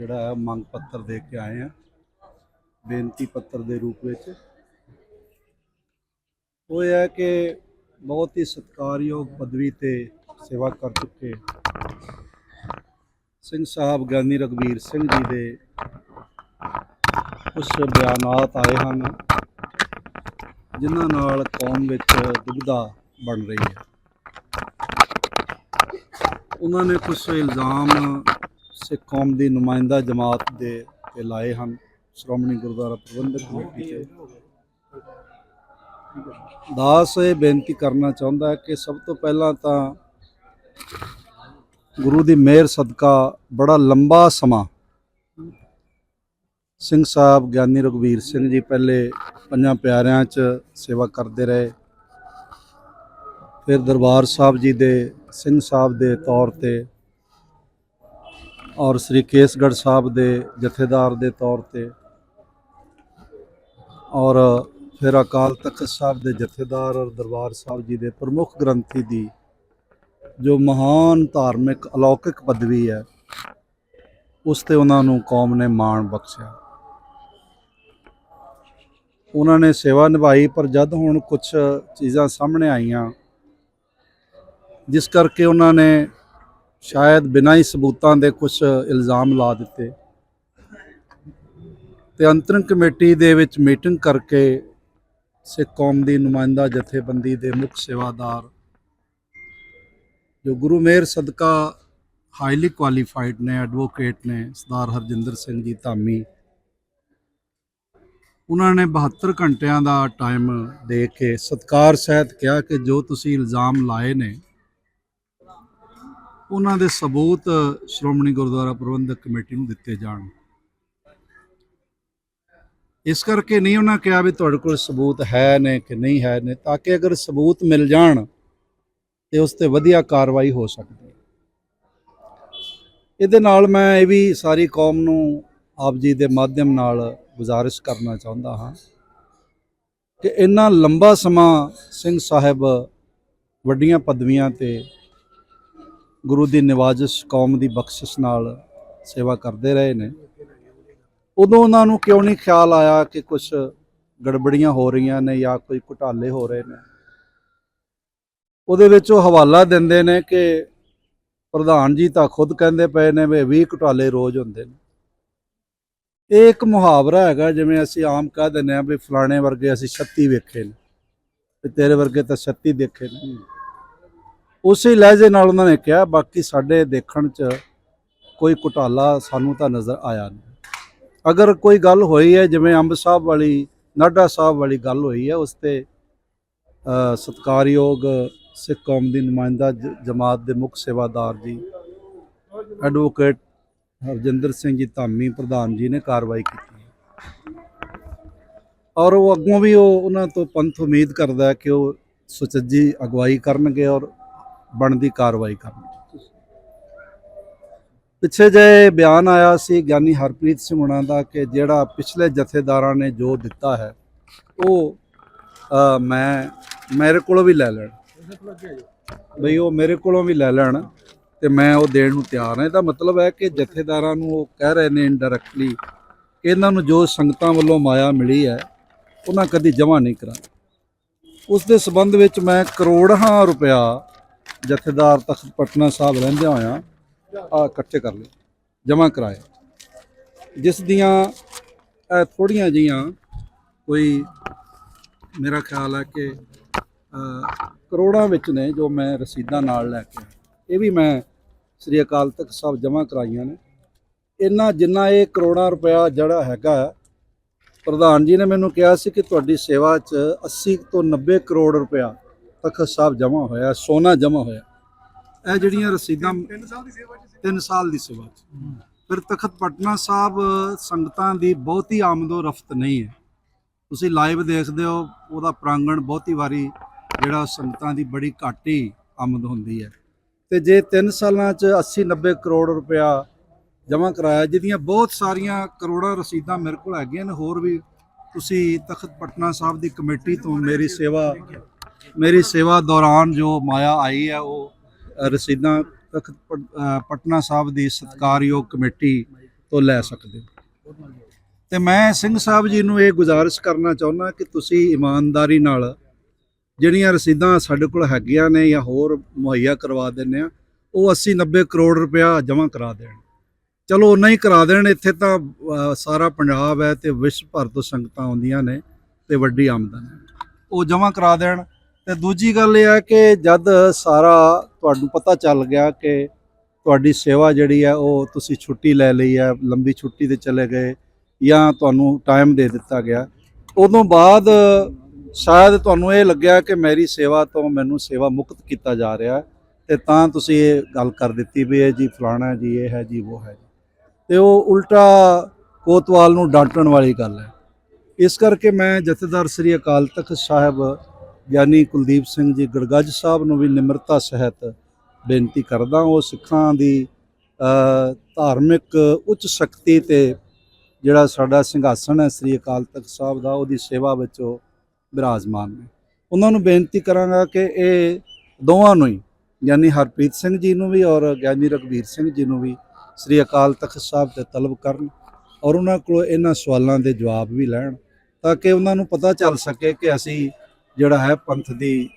ਜਿਹੜਾ ਹੈ, ਮੰਗ ਪੱਤਰ ਦੇ ਕੇ ਆਏ ਆ, ਬੇਨਤੀ ਪੱਤਰ ਦੇ ਰੂਪ ਵਿੱਚ। ਉਹ ਇਹ ਹੈ ਕਿ ਬਹੁਤ ਹੀ ਸਤਿਕਾਰਯੋਗ ਪਦਵੀ ਤੇ ਸੇਵਾ ਕਰ ਚੁੱਕੇ ਸਿੰਘ ਸਾਹਿਬ ਗਿਆਨੀ ਰਗਵੀਰ ਸਿੰਘ ਜੀ ਦੇ ਕੁਝ ਬਿਆਨਾਤ ਆਏ ਹਨ, ਜਿਨ੍ਹਾਂ ਨਾਲ ਕੌਮ ਵਿੱਚ ਦੁਬਿਧਾ ਬਣ ਰਹੀ ਹੈ। ਉਹਨਾਂ ਨੇ ਕੁਝ ਇਲਜ਼ਾਮ ਸਿੱਖ ਕੌਮ ਦੀ ਨੁਮਾਇੰਦਾ ਜਮਾਤ ਦੇ ਤੇ ਲਾਏ ਹਨ। ਸ਼੍ਰੋਮਣੀ ਗੁਰਦੁਆਰਾ ਪ੍ਰਬੰਧਕ ਕਮੇਟੀ ਤੇ ਦਾਸ ਇਹ ਬੇਨਤੀ ਕਰਨਾ ਚਾਹੁੰਦਾ ਹੈ ਕਿ ਸਭ ਤੋਂ ਪਹਿਲਾਂ ਤਾਂ ਗੁਰੂ ਦੀ ਮਿਹਰ ਸਦਕਾ ਬੜਾ ਲੰਬਾ ਸਮਾਂ ਸਿੰਘ ਸਾਹਿਬ ਗਿਆਨੀ ਰਘਵੀਰ ਸਿੰਘ ਜੀ ਪਹਿਲੇ ਪੰਜਾਂ ਪਿਆਰਿਆਂ 'ਚ ਸੇਵਾ ਕਰਦੇ ਰਹੇ। ਫਿਰ ਦਰਬਾਰ ਸਾਹਿਬ ਜੀ ਦੇ ਸਿੰਘ ਸਾਹਿਬ ਦੇ ਤੌਰ ਤੇ ਔਰ ਸ੍ਰੀ ਕੇਸਗੜ੍ਹ ਸਾਹਿਬ ਦੇ ਜਥੇਦਾਰ ਦੇ ਤੌਰ ਤੇ ਔਰ ਫਿਰ ਅਕਾਲ ਤਖਤ ਸਾਹਿਬ ਦੇ ਜਥੇਦਾਰ ਔਰ ਦਰਬਾਰ ਸਾਹਿਬ ਜੀ ਦੇ ਪ੍ਰਮੁੱਖ ਗ੍ਰੰਥੀ ਦੀ ਜੋ ਮਹਾਨ ਧਾਰਮਿਕ ਅਲੌਕਿਕ ਪਦਵੀ ਹੈ, ਉਸ ਤੇ ਉਹਨਾਂ ਨੂੰ ਕੌਮ ਨੇ ਮਾਣ ਬਖਸ਼ਿਆ। ਉਹਨਾਂ ਨੇ ਸੇਵਾ ਨਿਭਾਈ, ਪਰ ਜਦ ਹੁਣ ਕੁਝ ਚੀਜ਼ਾਂ ਸਾਹਮਣੇ ਆਈਆਂ, ਜਿਸ ਕਰਕੇ ਉਹਨਾਂ ਨੇ ਸ਼ਾਇਦ ਬਿਨਾਂ ਹੀ ਸਬੂਤਾਂ ਦੇ ਕੁਝ ਇਲਜ਼ਾਮ ਲਾ ਦਿੱਤੇ। ਤੇ ਅੰਤਰਿਮ ਕਮੇਟੀ ਦੇ ਵਿੱਚ ਮੀਟਿੰਗ ਕਰਕੇ ਸਿੱਖ ਕੌਮ ਦੀ ਨੁਮਾਇੰਦਾ ਜਥੇਬੰਦੀ ਦੇ ਮੁੱਖ ਸੇਵਾਦਾਰ, ਜੋ ਗੁਰੂ ਮੇਰ ਸਦਕਾ ਹਾਈਲੀ ਕੁਆਲੀਫਾਈਡ ਨੇ ਐਡਵੋਕੇਟ ਨੇ, ਸਰਦਾਰ ਹਰਜਿੰਦਰ ਸਿੰਘ ਜੀ ਧਾਮੀ, ਉਹਨਾਂ ਨੇ 72 ਘੰਟਿਆਂ ਦਾ ਟਾਈਮ ਦੇ ਕੇ ਸਤਕਾਰ ਸਹਿਤ ਕਿਹਾ ਕਿ ਜੋ ਤੁਸੀਂ ਇਲਜ਼ਾਮ ਲਾਏ ਨੇ ਉਹਨਾਂ ਦੇ ਸਬੂਤ ਸ਼੍ਰੋਮਣੀ ਗੁਰਦੁਆਰਾ ਪ੍ਰਬੰਧਕ ਕਮੇਟੀ ਨੂੰ ਦਿੱਤੇ ਜਾਣ। ਇਸ ਕਰਕੇ ਨਹੀਂ ਉਹਨਾਂ ਕਿਹਾ ਵੀ ਤੁਹਾਡੇ ਕੋਲ ਸਬੂਤ ਹੈ ਨੇ ਕਿ ਨਹੀਂ ਹੈ ਨੇ, ਤਾਂ ਕਿ ਅਗਰ ਸਬੂਤ ਮਿਲ ਜਾਣ ਤੇ ਉਸ ਤੇ ਵਧੀਆ ਕਾਰਵਾਈ ਹੋ ਸਕਦੀ ਹੈ। ਇਹਦੇ ਨਾਲ ਮੈਂ ਇਹ ਵੀ ਸਾਰੀ ਕੌਮ ਨੂੰ ਆਪ ਜੀ ਦੇ ਮਾਧਿਅਮ ਨਾਲ ਗੁਜ਼ਾਰਿਸ਼ ਕਰਨਾ ਚਾਹੁੰਦਾ ਹਾਂ ਕਿ ਇੰਨਾ ਲੰਬਾ ਸਮਾਂ ਸਿੰਘ ਸਾਹਿਬ ਵੱਡੀਆਂ ਪਦਵੀਆਂ ਤੇ ਗੁਰੂ ਦੀ ਨਿਵਾਜਿਸ਼ ਕੌਮ ਦੀ ਬਖਸ਼ਿਸ਼ ਨਾਲ ਸੇਵਾ ਕਰਦੇ ਰਹੇ ਨੇ। ਉਦੋਂ ਉਹਨਾਂ ਨੂੰ ਕਿਉਂ ਨਹੀਂ ਖਿਆਲ ਆਇਆ ਕਿ ਕੁਝ ਗੜਬੜੀਆਂ ਹੋ ਰਹੀਆਂ ਨੇ ਜਾਂ ਕੋਈ ਘੁਟਾਲੇ ਹੋ ਰਹੇ ਨੇ? ਉਹਦੇ ਵਿੱਚ ਉਹ ਹਵਾਲਾ ਦਿੰਦੇ ਨੇ ਕਿ ਪ੍ਰਧਾਨ ਜੀ ਤਾਂ ਖੁਦ ਕਹਿੰਦੇ ਪਏ ਨੇ ਵੀ 20 ਘੁਟਾਲੇ ਰੋਜ਼ ਹੁੰਦੇ ਨੇ। ਇਹ ਇੱਕ ਮੁਹਾਵਰਾ ਹੈਗਾ, ਜਿਵੇਂ ਅਸੀਂ ਆਮ ਕਹਿ ਦਿੰਦੇ ਆ ਵੀ ਫਲਾਣੇ ਵਰਗੇ ਅਸੀਂ 36 ਵੇਖੇ ਨੇ ਤੇ ਤੇਰੇ ਵਰਗੇ ਤਾਂ 36 ਦੇਖੇ ਨੇ। ਉਸੇ ਲਹਿਜੇ ਨਾਲ ਉਹਨਾਂ ਨੇ ਕਿਹਾ ਬਾਕੀ ਸਾਡੇ ਦੇਖਣ 'ਚ ਕੋਈ ਘੁਟਾਲਾ ਸਾਨੂੰ ਤਾਂ ਨਜ਼ਰ ਆਇਆ ਨਹੀਂ। ਅਗਰ ਕੋਈ ਗੱਲ ਹੋਈ ਹੈ ਜਿਵੇਂ ਅੰਬ ਸਾਹਿਬ ਵਾਲੀ ਨਾਢਾ ਸਾਹਿਬ ਵਾਲੀ ਗੱਲ ਹੋਈ ਹੈ ਉਸ ਤੇ ਅ, ਸਤਿਕਾਰਯੋਗ ਸਿੱਖ ਕੌਮ ਦੀ ਨੁਮਾਇੰਦਾ ਜ- ਜਮਾਤ ਦੇ ਮੁੱਖ ਸੇਵਾਦਾਰ ਜੀ ਐਡਵੋਕੇਟ ਹਰਜਿੰਦਰ ਸਿੰਘ ਜੀ ਧਾਮੀ ਪ੍ਰਧਾਨ ਜੀ ਨੇ ਕਾਰਵਾਈ ਕੀਤੀ ਔਰ ਉਹ ਅੱਗੋਂ ਵੀ ਉਹ ਉਹਨਾਂ ਤੋਂ ਪੰਥ ਉਮੀਦ ਕਰਦਾ ਕਿ ਉਹ ਸੁਚੱਜੀ ਅਗਵਾਈ ਕਰਨਗੇ ਔਰ ਬਣਦੀ ਕਾਰਵਾਈ ਕਰਨਗੇ ਪਿੱਛੇ ਜੇ ਬਿਆਨ ਆਇਆ ਸੀ ਗਿਆਨੀ ਹਰਪ੍ਰੀਤ ਸਿੰਘ ਹੁਣਾਂ ਦਾ ਕਿ ਜਿਹੜਾ ਪਿਛਲੇ ਜਥੇਦਾਰਾਂ ਨੇ ਜੋ ਦਿੱਤਾ ਹੈ, ਉਹ ਮੈਂ, ਮੇਰੇ ਕੋਲੋਂ ਵੀ ਲੈ ਲੈਣ। ਬਈ ਉਹ ਮੇਰੇ ਕੋਲੋਂ ਵੀ ਲੈ ਲੈਣ ਤੇ ਮੈਂ ਉਹ ਦੇਣ ਨੂੰ ਤਿਆਰ ਹਾਂ। ਇਹਦਾ ਮਤਲਬ ਹੈ ਕਿ ਜਥੇਦਾਰਾਂ ਨੂੰ ਉਹ ਕਹਿ ਰਹੇ ਨੇ ਇਨਡਾਇਰੈਕਟਲੀ ਕਿ ਇਹਨਾਂ ਨੂੰ ਜੋ ਸੰਗਤਾਂ ਵੱਲੋਂ ਮਾਇਆ ਮਿਲੀ ਹੈ, ਉਹਨਾਂ ਕਦੀ ਜਮ੍ਹਾਂ ਨਹੀਂ ਕਰਾ ਉਸ ਦੇ ਸਬੰਧ ਵਿੱਚ ਮੈਂ ਕਰੋੜਾਂ ਰੁਪਇਆ ਜਥੇਦਾਰ ਤਖਤ ਪਟਨਾ ਸਾਹਿਬ ਰਹਿੰਦੇ ਹੋਇਆ ਆ ਇਕੱਠੇ ਕਰ ਲਏ, ਜਮ੍ਹਾਂ ਕਰਾਏ। ਜਿਸ ਦੀਆਂ, ਇਹ ਥੋੜੀਆਂ ਜੀਆਂ ਕੋਈ ਮੇਰਾ ਖਿਆਲ ਹੈ ਕਿ ਕਰੋੜਾਂ ਵਿੱਚ ਨੇ ਜੋ ਮੈਂ ਰਸੀਦਾਂ ਨਾਲ ਲੈ ਕੇ ਇਹ ਵੀ ਮੈਂ ਸ੍ਰੀ ਅਕਾਲ ਤਖਤ ਸਾਹਿਬ ਜਮ੍ਹਾਂ ਕਰਾਈਆਂ ਨੇ। ਇੰਨਾ ਜਿੰਨਾ ਇਹ ਕਰੋੜਾਂ ਰੁਪਇਆ ਜਿਹੜਾ ਹੈਗਾ, ਪ੍ਰਧਾਨ ਜੀ ਨੇ ਮੈਨੂੰ ਕਿਹਾ ਸੀ ਕਿ ਤੁਹਾਡੀ ਸੇਵਾ 'ਚ 80 ਤੋਂ 90 ਕਰੋੜ ਰੁਪਇਆ ਤਖਤ ਸਾਹਿਬ ਜਮ੍ਹਾਂ ਹੋਇਆ ਸੋਨਾ ਜਮ੍ਹਾਂ ਹੋਇਆ। ਇਹ ਜਿਹੜੀਆਂ ਰਸੀਦਾਂ 3 ਸਾਲ ਦੀ ਸੇਵਾ 'ਚ 3 ਸਾਲ ਦੀ ਸੇਵਾ 'ਚ। ਫਿਰ ਤਖਤ ਪਟਨਾ ਸਾਹਿਬ ਸੰਗਤਾਂ ਦੀ ਬਹੁਤੀ ਆਮਦੋ ਰਫਤ ਨਹੀਂ ਹੈ। ਤੁਸੀਂ ਲਾਈਵ ਦੇਖਦੇ ਹੋ ਉਹਦਾ ਪ੍ਰਾਂਗਣ ਬਹੁਤੀ ਵਾਰੀ ਜਿਹੜਾ ਸੰਗਤਾਂ ਦੀ ਬੜੀ ਘੱਟ ਹੀ ਆਮਦ ਹੁੰਦੀ ਹੈ। ਤੇ ਜੇ 3 ਸਾਲਾਂ 'ਚ 80 90 ਕਰੋੜ ਰੁਪਇਆ ਜਮ੍ਹਾਂ ਕਰਾਇਆ ਜਿਹਦੀਆਂ ਬਹੁਤ ਸਾਰੀਆਂ ਕਰੋੜਾਂ ਰਸੀਦਾਂ ਮੇਰੇ ਕੋਲ ਹੈਗੀਆਂ ਨੇ ਹੋਰ ਵੀ ਤੁਸੀਂ ਤਖਤ ਪਟਨਾ ਸਾਹਿਬ ਦੀ ਕਮੇਟੀ ਤੋਂ ਮੇਰੀ ਸੇਵਾ ਮੇਰੀ ਸੇਵਾ ਦੌਰਾਨ ਜੋ ਮਾਇਆ ਆਈ ਹੈ, ਉਹ ਰਸੀਦਾਂ ਤਖਤ ਪਟ- ਪਟਨਾ ਸਾਹਿਬ ਦੀ ਸਤਿਕਾਰਯੋਗ ਕਮੇਟੀ ਤੋਂ ਲੈ ਸਕਦੇ ਹੋ। ਤੇ ਮੈਂ ਸਿੰਘ ਸਾਹਿਬ ਜੀ ਨੂੰ ਇਹ ਗੁਜ਼ਾਰਿਸ਼ ਕਰਨਾ ਚਾਹੁੰਦਾ ਕਿ ਤੁਸੀਂ ਇਮਾਨਦਾਰੀ ਨਾਲ ਜਿਹੜੀਆਂ ਰਸੀਦਾਂ ਸਾਡੇ ਕੋਲ ਹੈਗੀਆਂ ਨੇ ਜਾਂ ਹੋਰ ਮੁਹੱਈਆ ਕਰਵਾ ਦਿੰਨੇ ਆ, ਉਹ 80 90 ਕਰੋੜ ਰੁਪਇਆ ਜਮ੍ਹਾਂ ਕਰਾ ਦੇਣ। ਚਲੋ ਉਨਾ ਹੀ ਕਰਾ ਦੇਣ, ਇੱਥੇ ਤਾਂ ਸਾਰਾ ਪੰਜਾਬ ਹੈ ਤੇ ਵਿਸ਼ਵ ਭਰ ਤੋਂ ਸੰਗਤਾਂ ਆਉਂਦੀਆਂ ਨੇ ਤੇ ਵੱਡੀ ਆਮਦਨ ਹੈ। ਉਹ ਜਮ੍ਹਾਂ ਕਰਾ ਦੇਣ ਤੇ ਦੂਜੀ ਗੱਲ ਇਹ ਹੈ ਕਿ ਜਦ ਸਾਰਾ ਤੁਹਾਨੂੰ ਪਤਾ ਚੱਲ ਗਿਆ ਕਿ ਤੁਹਾਡੀ ਸੇਵਾ ਜਿਹੜੀ ਹੈ ਉਹ ਤੁਸੀਂ ਛੁੱਟੀ ਲੈ ਲਈ ਹੈ ਲੰਬੀ ਛੁੱਟੀ ਤੇ ਚਲੇ ਗਏ ਜਾਂ ਤੁਹਾਨੂੰ ਟਾਈਮ ਦੇ ਦਿੱਤਾ ਗਿਆ, ਉਦੋਂ ਬਾਅਦ ਸ਼ਾਇਦ ਤੁਹਾਨੂੰ ਇਹ ਲੱਗਿਆ ਕਿ ਮੇਰੀ ਸੇਵਾ ਤੋਂ ਮੈਨੂੰ ਸੇਵਾ ਮੁਕਤ ਕੀਤਾ ਜਾ ਰਿਹਾ ਹੈ ਤੇ ਤਾਂ ਤੁਸੀਂ ਇਹ ਗੱਲ ਕਰ ਦਿੱਤੀ ਵੀ ਇਹ ਜੀ ਫਲਾਣਾ ਜੀ, ਇਹ ਹੈ ਜੀ, ਉਹ ਹੈ ਜੀ। ਤੇ ਉਹ ਉਲਟਾ ਕੋਤਵਾਲ ਨੂੰ ਡਾਂਟਣ ਵਾਲੀ ਗੱਲ ਹੈ। ਇਸ ਕਰਕੇ ਮੈਂ ਜਥੇਦਾਰ ਸ੍ਰੀ ਅਕਾਲ ਤਖਤ ਸਾਹਿਬ ਗਿਆਨੀ ਕੁਲਦੀਪ ਸਿੰਘ ਜੀ ਗੜਗੱਜ ਸਾਹਿਬ ਨੂੰ ਵੀ ਨਿਮਰਤਾ ਸਹਿਤ ਬੇਨਤੀ ਕਰਦਾ ਉਹ ਸਿੱਖਾਂ ਦੀ ਧਾਰਮਿਕ ਉੱਚ ਸ਼ਕਤੀ ਤੇ ਜਿਹੜਾ ਸਾਡਾ ਸਿੰਘਾਸਣ ਹੈ, ਸ੍ਰੀ ਅਕਾਲ ਤਖਤ ਸਾਹਿਬ ਦਾ, ਉਹਦੀ ਸੇਵਾ ਵਿੱਚ ਉਹ ਬਿਰਾਜਮਾਨ ਨੇ। ਉਹਨਾਂ ਨੂੰ ਬੇਨਤੀ ਕਰਾਂਗਾ ਕਿ ਇਹ ਦੋਵਾਂ ਨੂੰ ਹੀ ਗਿਆਨੀ ਹਰਪ੍ਰੀਤ ਸਿੰਘ ਜੀ ਨੂੰ ਵੀ ਔਰ ਗਿਆਨੀ ਰਘਬੀਰ ਸਿੰਘ ਜੀ ਨੂੰ ਵੀ ਸ੍ਰੀ ਅਕਾਲ ਤਖਤ ਸਾਹਿਬ ਤੇ ਤਲਬ ਕਰਨ ਔਰ ਉਹਨਾਂ ਕੋਲੋਂ ਇਹਨਾਂ ਸਵਾਲਾਂ ਦੇ ਜਵਾਬ ਵੀ ਲੈਣ, ਤਾਂ ਕਿ ਉਹਨਾਂ ਨੂੰ ਪਤਾ ਚੱਲ ਸਕੇ ਕਿ ਅਸੀਂ ਜਿਹੜਾ ਹੈ ਪੰਥ ਦੀ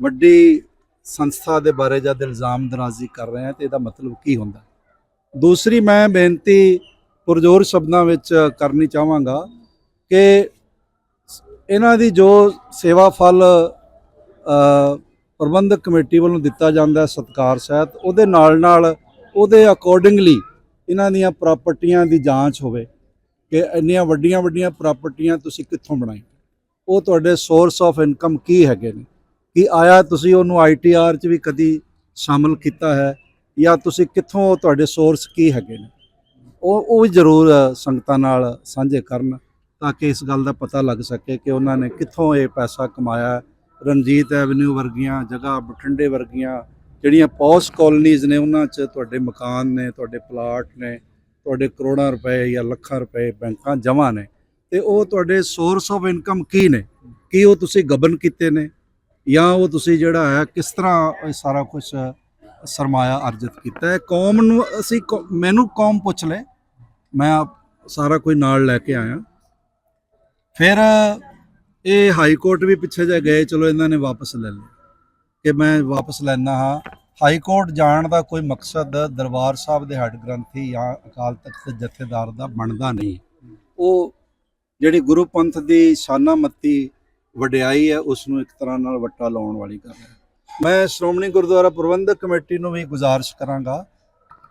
ਵੱਡੀ ਸੰਸਥਾ ਦੇ ਬਾਰੇ ਜਦ ਇਲਜ਼ਾਮ ਦਰਾਜ਼ੀ ਕਰ ਰਹੇ ਹਾਂ ਤੇ ਇਹਦਾ ਮਤਲਬ ਕੀ ਹੁੰਦਾ? ਦੂਸਰੀ ਮੈਂ ਬੇਨਤੀ ਪੁਰਜੋਰ ਸ਼ਬਦਾਂ ਵਿੱਚ ਕਰਨੀ ਚਾਹਾਂਗਾ ਕਿ ਇਹਨਾਂ ਦੀ ਜੋ ਸੇਵਾ ਫਲ ਪ੍ਰਬੰਧਕ ਕਮੇਟੀ ਵੱਲੋਂ ਦਿੱਤਾ ਜਾਂਦਾ ਹੈ ਸਤਕਾਰ ਸਹਿਤ, ਉਹਦੇ ਨਾਲ ਨਾਲ ਉਹਦੇ ਅਕੋਰਡਿੰਗਲੀ ਇਹਨਾਂ ਦੀਆਂ ਪ੍ਰਾਪਰਟੀਆਂ ਦੀ ਜਾਂਚ ਹੋਵੇ ਕਿ ਇੰਨੀਆਂ ਵੱਡੀਆਂ ਵੱਡੀਆਂ ਪ੍ਰਾਪਰਟੀਆਂ ਤੁਸੀਂ ਕਿੱਥੋਂ ਬਣਾਈ ਉਹ ਤੁਹਾਡੇ ਸੋਰਸ ਆਫ ਇਨਕਮ ਕੀ ਹੈਗੇ ਨੇ? ਕਿ ਆਇਆ ਤੁਸੀਂ ਉਹਨੂੰ ਆਈਟੀਆਰ 'ਚ ਵੀ ਕਦੀ ਸ਼ਾਮਲ ਕੀਤਾ ਹੈ? ਜਾਂ ਤੁਸੀਂ ਕਿੱਥੋਂ ਤੁਹਾਡੇ ਸੋਰਸ ਕੀ ਹੈਗੇ ਨੇ? ਉਹ ਉਹ ਵੀ ਜ਼ਰੂਰ ਸੰਗਤਾਂ ਨਾਲ ਸਾਂਝੇ ਕਰਨ ਤਾਂ ਕਿ ਇਸ ਗੱਲ ਦਾ ਪਤਾ ਲੱਗ ਸਕੇ ਕਿ ਉਹਨਾਂ ਨੇ ਕਿੱਥੋਂ ਇਹ ਪੈਸਾ ਕਮਾਇਆ ਰਣਜੀਤ ਐਵਨਿਊ ਵਰਗੀਆਂ, ਜਗ੍ਹਾ ਬਠਿੰਡੇ ਵਰਗੀਆਂ, ਜਿਹੜੀਆਂ ਪੌਸ ਕਾਲੋਨੀਜ਼ ਨੇ, ਉਹਨਾਂ 'ਚ ਤੁਹਾਡੇ ਮਕਾਨ ਨੇ, ਤੁਹਾਡੇ ਪਲਾਟ ਨੇ, ਤੁਹਾਡੇ ਕਰੋੜਾਂ ਰੁਪਏ ਜਾਂ ਲੱਖਾਂ ਰੁਪਏ ਬੈਂਕਾਂ ਜਮ੍ਹਾਂ ਨੇ। ਤੇ ਉਹ ਤੁਹਾਡੇ ਸੋਰਸ ਆਫ ਇਨਕਮ ਕੀ ਨੇ? ਕੀ ਉਹ ਤੁਸੀਂ ਗਬਨ ਕੀਤੇ ਨੇ? ਜਾਂ ਉਹ ਤੁਸੀਂ ਜਿਹੜਾ ਹੈ, ਕਿਸ ਤਰ੍ਹਾਂ ਇਹ ਸਾਰਾ ਕੁਝ ਸਰਮਾਇਆ ਅਰਜਿਤ ਕੀਤਾ ਹੈ? ਕੌਮ ਨੂੰ ਅਸੀਂ ਕੌ- ਮੈਨੂੰ ਕੌਮ ਪੁੱਛ ਲੈ। ਮੈਂ ਸਾਰਾ ਕੋਈ ਨਾਲ ਲੈ ਕੇ ਆਇਆ। ਫਿਰ, ਇਹ ਹਾਈ ਕੋਰਟ ਵੀ ਪਿੱਛੇ ਜੇ ਗਏ, ਚਲੋ ਇਹਨਾਂ ਨੇ ਵਾਪਸ ਲੈ ਲਿਆ। ਕਿ ਮੈਂ ਵਾਪਸ ਲੈਣਾ ਹਾਂ। ਹਾਈ ਕੋਰਟ ਜਾਣ ਦਾ ਕੋਈ ਮਕਸਦ ਦਰਬਾਰ ਸਾਹਿਬ ਦੇ ਹੈੱਡ ਗ੍ਰੰਥੀ ਜਾਂ ਅਕਾਲ ਤਖਤ ਜਥੇਦਾਰ ਦਾ ਬਣਦਾ ਨਹੀਂ। ਉਹ ਜਿਹੜੀ ਗੁਰੂ ਪੰਥ ਦੀ ਸ਼ਾਨਾਮਤੀ ਵਡਿਆਈ ਹੈ ਉਸ ਨੂੰ ਇੱਕ ਤਰ੍ਹਾਂ ਨਾਲ ਵੱਟਾ ਲਾਉਣ ਵਾਲੀ ਗੱਲ ਹੈ। ਮੈਂ ਸ਼੍ਰੋਮਣੀ ਗੁਰਦੁਆਰਾ ਪ੍ਰਬੰਧਕ ਕਮੇਟੀ ਨੂੰ ਵੀ ਗੁਜ਼ਾਰਿਸ਼ ਕਰਾਂਗਾ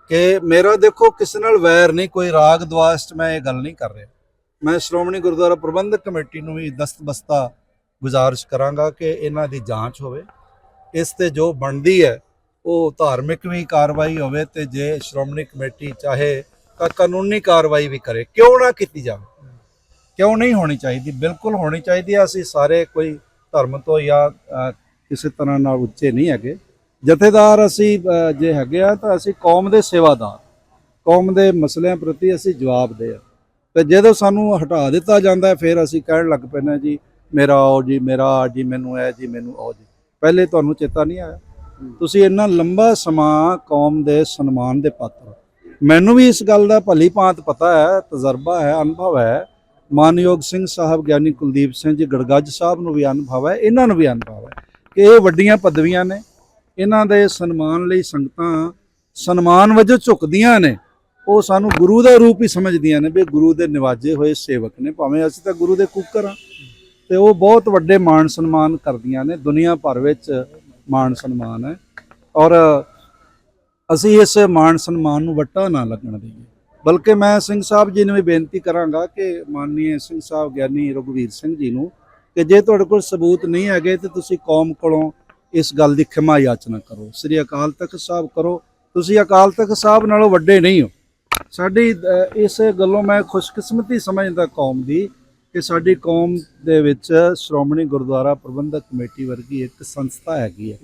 ਕਿ ਮੇਰਾ ਦੇਖੋ ਕਿਸੇ ਨਾਲ ਵੈਰ ਨਹੀਂ, ਕੋਈ ਰਾਗ ਦਵਾਸ 'ਚ ਮੈਂ ਇਹ ਗੱਲ ਨਹੀਂ ਕਰ ਰਿਹਾ। ਮੈਂ ਸ਼੍ਰੋਮਣੀ ਗੁਰਦੁਆਰਾ ਪ੍ਰਬੰਧਕ ਕਮੇਟੀ ਨੂੰ ਵੀ ਦਸਤਬਸਤਾ ਗੁਜ਼ਾਰਿਸ਼ ਕਰਾਂਗਾ ਕਿ ਇਹਨਾਂ ਦੀ ਜਾਂਚ ਹੋਵੇ। ਇਸ ਤੇ ਜੋ ਬਣਦੀ ਹੈ, ਉਹ ਧਾਰਮਿਕ ਵੀ ਕਾਰਵਾਈ ਹੋਵੇ ਤੇ ਜੇ ਸ਼੍ਰੋਮਣੀ ਕਮੇਟੀ ਚਾਹੇ ਤਾਂ ਕਾਨੂੰਨੀ ਕਾਰਵਾਈ ਵੀ ਕਰੇ। ਕਿਉਂ ਨਾ ਕੀਤੀ ਜਾਵੇ? ਕਿਉਂ ਨਹੀਂ ਹੋਣੀ ਚਾਹੀਦੀ? ਬਿਲਕੁਲ ਹੋਣੀ ਚਾਹੀਦੀ ਹੈ ਅਸੀਂ ਸਾਰੇ ਕੋਈ ਧਰਮ ਤੋਂ ਜਾਂ ਕਿਸੇ ਤਰ੍ਹਾਂ ਨਾਲ ਉੱਚੇ ਨਹੀਂ ਹੈਗੇ। ਜਥੇਦਾਰ ਅਸੀਂ ਜੇ ਹੈਗੇ ਆ ਤਾਂ ਅਸੀਂ ਕੌਮ ਦੇ ਸੇਵਾਦਾਰ। ਕੌਮ ਦੇ ਮਸਲਿਆਂ ਪ੍ਰਤੀ ਅਸੀਂ ਜਵਾਬ ਦੇ ਆ। ਤੇ ਜਦੋਂ ਸਾਨੂੰ ਹਟਾ ਦਿੱਤਾ ਜਾਂਦਾ ਫਿਰ ਅਸੀਂ ਕਹਿਣ ਲੱਗ ਪੈਂਦੇ ਹਾਂ, ਜੀ, ਮੇਰਾ ਆਓ ਜੀ, ਮੇਰਾ ਆ ਜੀ, ਮੈਨੂੰ ਇਹ ਜੀ, ਮੈਨੂੰ ਆਓ ਜੀ। ਪਹਿਲੇ ਤੁਹਾਨੂੰ ਚੇਤਾ ਨਹੀਂ ਆਇਆ? ਤੁਸੀਂ ਇੰਨਾ ਲੰਬਾ ਸਮਾਂ ਕੌਮ ਦੇ ਸਨਮਾਨ ਦੇ ਪਾਤਰ ਮੈਨੂੰ ਵੀ ਇਸ ਗੱਲ ਦਾ ਭਲੀ ਭਾਂਤ ਪਤਾ ਹੈ, ਤਜਰਬਾ ਹੈ, ਅਨੁਭਵ ਹੈ। ਮਾਨਯੋਗ ਸਿੰਘ ਸਾਹਿਬ, ਗਿਆਨੀ ਕੁਲਦੀਪ ਸਿੰਘ ਜੀ, ਗੜਗੱਜ ਸਾਹਿਬ ਨੂੰ ਵੀ ਅਨੁਭਵ ਹੈ, ਇਹਨਾਂ ਨੂੰ ਵੀ ਅਨੁਭਵ ਹੈ ਕਿ ਇਹ ਵੱਡੀਆਂ ਪਦਵੀਆਂ ਨੇ, ਇਹਨਾਂ ਦੇ ਸਨਮਾਨ ਲਈ ਸੰਗਤਾਂ ਸਨਮਾਨ ਵਜੋਂ ਝੁਕਦੀਆਂ ਨੇ, ਉਹ ਸਾਨੂੰ ਗੁਰੂ ਦਾ ਰੂਪ ਹੀ ਸਮਝਦੀਆਂ ਨੇ ਵੀ ਗੁਰੂ ਦੇ ਨਿਵਾਜੇ ਹੋਏ ਸੇਵਕ ਨੇ, ਭਾਵੇਂ ਅਸੀਂ ਤਾਂ ਗੁਰੂ ਦੇ ਕੁੱਕਰ ਹਾਂ, ਤੇ ਉਹ ਬਹੁਤ ਵੱਡੇ ਮਾਣ ਸਨਮਾਨ ਕਰਦੀਆਂ ਨੇ, ਦੁਨੀਆ ਭਰ ਵਿੱਚ ਮਾਣ ਸਨਮਾਨ ਹੈ, ਔਰ ਅਸੀਂ ਇਸ ਮਾਣ ਸਨਮਾਨ ਨੂੰ ਵੱਟਾ ਨਾ ਲੱਗਣ ਦੇਈਏ। ਬਲਕਿ ਮੈਂ ਸਿੰਘ ਸਾਹਿਬ ਜੀ ਨੂੰ ਵੀ ਬੇਨਤੀ ਕਰਾਂਗਾ ਕਿ ਮਾਨਨੀय ਸਿੰਘ ਸਾਹਿਬ ਗਿਆਨੀ ਰਘੁਵੀਰ ਸਿੰਘ ਜੀ ਨੂੰ ਕਿ ਜੇ ਤੁਹਾਡੇ ਕੋਲ ਸਬੂਤ ਨਹੀਂ ਹੈਗੇ ਤੇ ਤੁਸੀਂ ਕੌਮ ਕੋਲੋਂ ਇਸ ਗੱਲ ਦੀ ਖਿਮਾ ਯਾਚਨਾ ਕਰੋ। ਸ੍ਰੀ ਅਕਾਲ ਤਖਤ ਸਾਹਿਬ ਕਰੋ। ਤੁਸੀਂ ਅਕਾਲ ਤਖਤ ਸਾਹਿਬ ਨਾਲੋਂ ਵੱਡੇ ਨਹੀਂ ਹੋ। ਸਾਡੀ ਇਸ ਗੱਲੋਂ ਮੈਂ ਖੁਸ਼ਕਿਸਮਤੀ ਸਮਝਦਾ ਕੌਮ ਦੀ ਕਿ ਸਾਡੀ ਕੌਮ ਦੇ ਵਿੱਚ ਸ਼੍ਰੋਮਣੀ ਗੁਰਦੁਆਰਾ ਪ੍ਰਬੰਧਕ ਕਮੇਟੀ ਵਰਗੀ ਇੱਕ ਸੰਸਥਾ ਹੈਗੀ ਹੈ।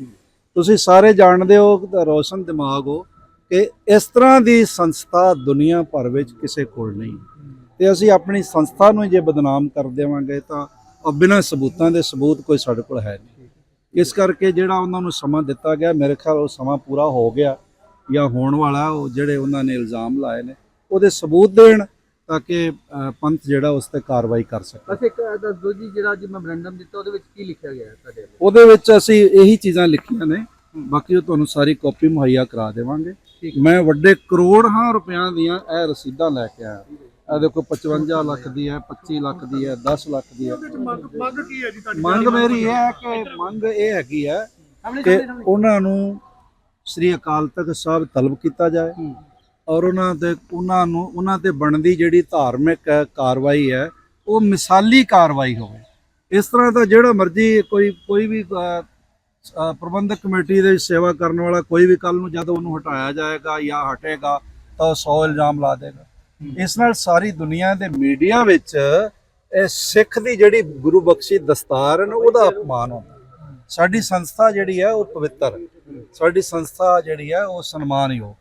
ਤੁਸੀਂ ਸਾਰੇ ਜਾਣਦੇ ਹੋ ਰੋਸ਼ਨ ਦਿਮਾਗ ਹੋ ਕਿ ਇਸ ਤਰ੍ਹਾਂ ਦੀ ਸੰਸਥਾ ਦੁਨੀਆ ਭਰ ਵਿੱਚ ਕਿਸੇ ਕੋਲ ਨਹੀਂ। ਤੇ ਅਸੀਂ ਆਪਣੀ ਸੰਸਥਾ ਨੂੰ ਜੇ ਬਦਨਾਮ ਕਰ ਦੇਵਾਂਗੇ ਤਾਂ ਉਹ ਬਿਨਾਂ ਸਬੂਤਾਂ ਦੇ ਸਬੂਤ ਕੋਈ ਸਾਡੇ ਕੋਲ ਹੈ ਨਹੀਂ। ਇਸ ਕਰਕੇ ਜਿਹੜਾ ਉਹਨਾਂ ਨੂੰ ਸਮਾਂ ਦਿੱਤਾ ਗਿਆ ਮੇਰੇ ਖਿਆਲ ਉਹ ਸਮਾਂ ਪੂਰਾ ਹੋ ਗਿਆ ਜਾਂ ਹੋਣ ਵਾਲਾ ਉਹ ਜਿਹੜੇ ਉਹਨਾਂ ਨੇ ਇਲਜ਼ਾਮ ਲਾਏ ਨੇ ਉਹਦੇ ਸਬੂਤ ਦੇਣ ਤਾਂ ਕਿ ਪੰਥ ਜਿਹੜਾ ਉਸ ਤੇ ਕਾਰਵਾਈ ਕਰ ਸਕੇ। ਇੱਕ ਦੱਸ ਜੀ ਜਿਹੜਾ ਅੱਜ ਮੈਮੋਰੈਂਡਮ ਦਿੱਤਾ ਉਹਦੇ ਵਿੱਚ ਕੀ ਲਿਖਿਆ ਗਿਆ ਤੁਹਾਡੇ ਵੱਲੋਂ ਉਹਦੇ ਵਿੱਚ ਅਸੀਂ ਇਹੀ ਚੀਜ਼ਾਂ ਲਿਖੀਆਂ ਨੇ। ਬਾਕੀ ਉਹ ਤੁਹਾਨੂੰ ਸਾਰੀ ਕਾਪੀ ਮੁਹੱਈਆ ਕਰਾ ਦੇਵਾਂਗੇ। ਮੈਂ ਵੱਡੇ ਕਰੋੜਾਂ ਰੁਪਇਆਂ ਦੀਆਂ ਇਹ ਰਸੀਦਾਂ ਲੈ ਕੇ ਆਇਆ। ਇਹ ਦੇਖੋ 55 ਲੱਖ ਦੀ ਹੈ 25 ਲੱਖ ਦੀ ਹੈ 10 ਲੱਖ ਦੀ ਹੈ। ਮੰਗ ਕੀ ਹੈ ਜੀ ਤੁਹਾਡੀ? ਮੰਗ ਮੇਰੀ ਇਹ ਹੈ ਕਿ ਮੰਗ ਇਹ ਹੈਗੀ ਹੈ ਕਿ ਉਹਨਾਂ ਨੂੰ ਸ੍ਰੀ ਅਕਾਲ ਤਖਤ ਸਾਹਿਬ ਤਲਬ ਕੀਤਾ ਜਾਏ ਔਰ ਉਹਨਾਂ ਤੇ ਉਹਨਾਂ ਨੂੰ ਉਹਨਾਂ ਤੇ ਬਣਦੀ ਜਿਹੜੀ ਧਾਰਮਿਕ ਹੈ, ਕਾਰਵਾਈ ਹੈ ਉਹ ਮਿਸਾਲੀ ਕਾਰਵਾਈ ਹੋਵੇ। ਇਸ ਤਰ੍ਹਾਂ ਦਾ ਜਿਹੜਾ ਮਰਜ਼ੀ ਕੋਈ ਕੋਈ ਵੀ ਪ੍ਰਬੰਧਕ ਕਮੇਟੀ ਦੇ ਸੇਵਾ ਕਰਨ ਵਾਲਾ ਕੋਈ ਵੀ ਕੱਲ ਨੂੰ ਜਦੋਂ ਉਹਨੂੰ ਹਟਾਇਆ ਜਾਏਗਾ ਜਾਂ ਹਟੇਗਾ ਤਾਂ 100 ਇਲਜ਼ਾਮ ਲਾ ਦੇਗਾ। ਇਸ ਨਾਲ ਸਾਰੀ ਦੁਨੀਆ ਦੇ ਮੀਡੀਆ ਵਿੱਚ ਇਹ ਸਿੱਖ ਦੀ ਜਿਹੜੀ ਗੁਰੂ ਬਖਸ਼ੀ ਦਸਤਾਰ ਹੈ ਉਹਦਾ ਅਪਮਾਨ ਹੁੰਦਾ। ਸਾਡੀ ਸੰਸਥਾ ਜਿਹੜੀ ਹੈ ਉਹ ਪਵਿੱਤਰ ਹੈ। ਸਾਡੀ ਸੰਸਥਾ ਜਿਹੜੀ ਹੈ ਉਹ ਸਨਮਾਨਯੋਗ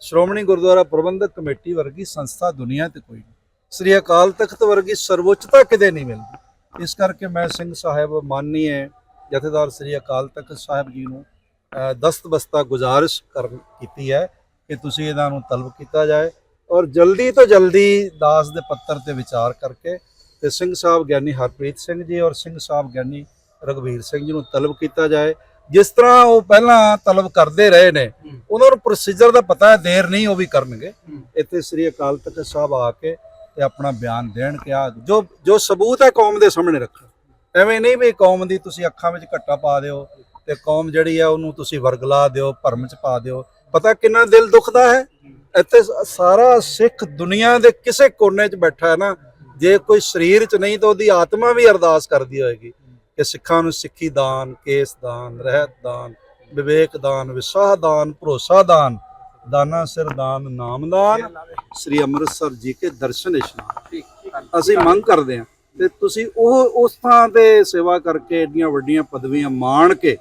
ਸ਼੍ਰੋਮਣੀ ਗੁਰਦੁਆਰਾ ਪ੍ਰਬੰਧਕ ਕਮੇਟੀ ਵਰਗੀ ਸੰਸਥਾ ਦੁਨੀਆ ਤੇ ਕੋਈ ਨਹੀਂ। ਸ੍ਰੀ ਅਕਾਲ ਤਖਤ ਵਰਗੀ ਸਰਵਉੱਚਤਾ ਕਿਤੇ ਨਹੀਂ ਮਿਲਦੀ। ਇਸ ਕਰਕੇ ਮੈਂ ਸਿੰਘ ਸਾਹਿਬ ਮਾਨਨੀਏ ਜਥੇਦਾਰ ਸ੍ਰੀ ਅਕਾਲ ਤਖਤ ਸਾਹਿਬ ਜੀ ਨੂੰ ਅ, ਦਸਤਬਸਤਾ ਗੁਜ਼ਾਰਿਸ਼ ਕਰਨ ਕੀਤੀ ਹੈ ਕਿ ਤੁਸੀਂ ਇਹਨਾਂ ਨੂੰ ਤਲਬ ਕੀਤਾ ਜਾਏ ਔਰ ਜਲਦੀ ਤੋਂ ਜਲਦੀ ਦਾਸ ਦੇ ਪੱਤਰ ਤੇ ਵਿਚਾਰ ਕਰਕੇ ਤੇ ਸਿੰਘ ਸਾਹਿਬ ਗਿਆਨੀ ਹਰਪ੍ਰੀਤ ਸਿੰਘ ਜੀ ਔਰ ਸਿੰਘ ਸਾਹਿਬ ਗਿਆਨੀ ਰਗਵੀਰ ਸਿੰਘ ਜੀ ਨੂੰ ਤਲਬ ਕੀਤਾ ਜਾਏ। ਜਿਸ ਤਰ੍ਹਾਂ ਉਹ ਪਹਿਲਾਂ ਤਲਬ ਕਰਦੇ ਰਹੇ ਨੇ ਉਹਨਾਂ ਨੂੰ ਪ੍ਰੋਸੀਜਰ ਦਾ ਪਤਾ ਹੈ ਦੇਰ ਨਹੀਂ ਉਹ ਵੀ ਕਰਨਗੇ। ਇੱਥੇ ਸ੍ਰੀ ਅਕਾਲ ਤਖਤ ਸਾਹਿਬ ਆ ਕੇ ਤੇ ਆਪਣਾ ਬਿਆਨ ਦੇਣ ਕਿ ਆ ਜੋ ਜੋ ਸਬੂਤ ਹੈ ਕੌਮ ਦੇ ਸਾਹਮਣੇ ਰੱਖੋ। ਐਵੇਂ ਨਹੀਂ ਵੀ ਕੌਮ ਦੀ ਤੁਸੀਂ ਅੱਖਾਂ ਵਿੱਚ ਘੱਟਾ ਪਾ ਦਿਓ ਤੇ ਕੌਮ ਜਿਹੜੀ ਹੈ ਉਹਨੂੰ ਤੁਸੀਂ ਵਰਗਲਾ ਦਿਓ, ਭਰਮ ਚ ਪਾ ਦਿਓ। ਪਤਾ ਕਿੰਨਾ ਦਿਲ ਦੁਖਦਾ ਹੈ? ਇੱਥੇ ਸਾਰਾ ਸਿੱਖ ਦੁਨੀਆ ਦੇ ਕਿਸੇ ਕੋਨੇ 'ਚ ਬੈਠਾ ਹੈ ਨਾ, ਜੇ ਕੋਈ ਸਰੀਰ 'ਚ ਨਹੀਂ ਤਾਂ ਉਹਦੀ ਆਤਮਾ ਵੀ ਅਰਦਾਸ ਕਰਦੀ ਹੋਏਗੀ ਕਿ ਸਿੱਖਾਂ ਨੂੰ ਸਿੱਖੀ ਦਾਨ, ਕੇਸ ਦਾਨ, ਰਹਿਤ ਦਾਨ, ਵਿਵੇਕ ਦਾਨ, ਵਿਸ਼ਾਹ ਦਾਨ, ਭਰੋਸਾ ਦਾਨ, ਦਾਨਾ ਸਿਰ ਦਾਨ, ਨਾਮ ਦਾਨ। ਸ੍ਰੀ ਅੰਮ੍ਰਿਤਸਰ ਜੀ ਕੇ ਦਰਸ਼ਨ ਇਸ਼ਨਾਨ। ਅਸੀਂ ਮੰਗ ਕਰਦੇ ਹਾਂ ਤੇ ਤੁਸੀਂ ਉਹ ਉਸ ਥਾਂ ਤੇ ਸੇਵਾ ਕਰਕੇ ਏਡੀਆਂ ਵੱਡੀਆਂ ਪਦਵੀਆਂ ਮਾਣ ਕੇ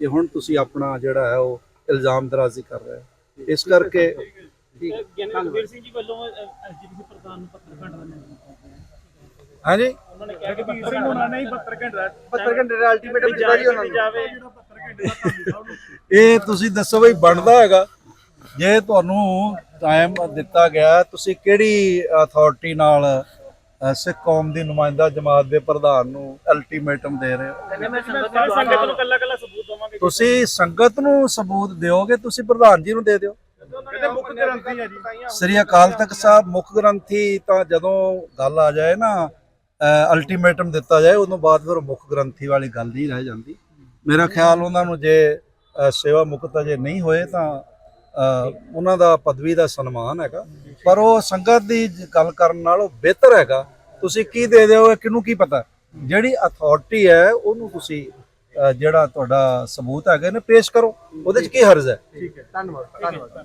ਤੇ ਹੁਣ ਤੁਸੀਂ ਆਪਣਾ ਜਿਹੜਾ ਹੈ ਉਹ ਇਲਜ਼ਾਮ ਦਰਾਜ਼ੀ ਕਰ ਰਹੇ ਹੋ। ਇਸ ਕਰਕੇ ਗਿਆਨੀ ਰਘਵੀਰ ਸਿੰਘ ਜੀ ਵੱਲੋਂ ਐਸਜੀਪੀਸੀ ਪ੍ਰਧਾਨ ਨੂੰ ਪੱਤਰ ਘੰਟਾ ਦਾ ਨਿਯਮ ਹਾਂਜੀ? ਉਹਨਾਂ ਨੇ ਕਿਹਾ ਕਿ ਵੀਰ ਸਿੰਘ ਉਹਨਾਂ ਨੇ ਹੀ ਪੱਤਰ ਘੰਟਾ 70 ਘੰਟੇ ਦਾ ਅਲਟੀਮੇਟਮ ਦਿੱਤਾ ਜੀ ਉਹਨਾਂ ਨੂੰ ਜਾਵੇ। ਪੱਤਰ ਘੰਟੇ ਦਾ ਕੰਮ ਸਾਹਿਬ ਨੂੰ ਇਹ ਤੁਸੀਂ ਦੱਸੋ ਬਈ ਬਣਦਾ ਹੈਗਾ। ਜੇ ਤੁਹਾਨੂੰ ਟਾਈਮ ਦਿੱਤਾ ਗਿਆ ਤੁਸੀਂ ਕਿਹੜੀ ਅਥਾਰਟੀ ਨਾਲ ਸਿੱਖ ਕੌਮ ਦੀ ਨੁਮਾਇੰਦਾ ਜਮਾਤ ਦੇ ਪ੍ਰਧਾਨ ਨੂੰ ਅਲਟੀਮੇਟਮ ਦੇ ਰਹੇ ਹੋ। ਕਹਿੰਦੇ ਮੈਂ ਸੰਗਤ ਨੂੰ ਕੱਲਾ ਕੱਲਾ ਸਬੂਤ ਦਵਾਂਗੇ। ਤੁਸੀਂ ਸੰਗਤ ਨੂੰ ਸਬੂਤ ਦਿਓਗੇ ਤੁਸੀਂ ਪ੍ਰਧਾਨ ਜੀ ਨੂੰ ਦੇ ਦਿਓ। ਕਹਿੰਦੇ ਮੁੱਖ ਗ੍ਰੰਥੀ ਆ ਜੀ। ਸ੍ਰੀ ਅਕਾਲ ਤਖਤ ਸਾਹਿਬ ਮੁੱਖ ਗ੍ਰੰਥੀ ਤਾਂ ਜਦੋਂ ਗੱਲ ਆ ਜਾਏ ਨਾ ਅਲਟੀਮੇਟਮ ਦਿੱਤਾ ਜਾਏ ਉਦੋਂ ਬਾਅਦ ਫਿਰ ਮੁੱਖ ਗ੍ਰੰਥੀ ਵਾਲੀ ਗੱਲ ਨਹੀਂ ਰਹਿ ਜਾਂਦੀ। ਮੇਰਾ ਖਿਆਲ ਉਹਨਾਂ ਨੂੰ ਜੇ ਸੇਵਾ ਮੁਕਤ ਜੇ ਨਹੀਂ ਹੋਏ ਤਾਂ ਉਹਨਾਂ ਦਾ ਪਦਵੀ ਦਾ ਸਨਮਾਨ ਹੈਗਾ। ਪਰ ਉਹ ਸੰਗਤ ਦੀ ਗੱਲ ਕਰਨ ਨਾਲੋਂ ਬਿਹਤਰ ਹੈਗਾ। ਤੁਸੀਂ ਕੀ ਦੇ ਦਿਓ ਕਿਹਨੂੰ ਕੀ ਪਤਾ? ਜਿਹੜੀ ਅਥਾਰਟੀ ਹੈ ਉਹਨੂੰ ਤੁਸੀਂ ਜਿਹੜਾ ਤੁਹਾਡਾ ਸਬੂਤ ਹੈਗਾ ਨੇ ਪੇਸ਼ ਕਰੋ। ਉਹਦੇ ਚ ਕੀ ਹਰਜ਼ ਹੈ? ਠੀਕ ਹੈ। ਧੰਨਵਾਦ ਧੰਨਵਾਦ।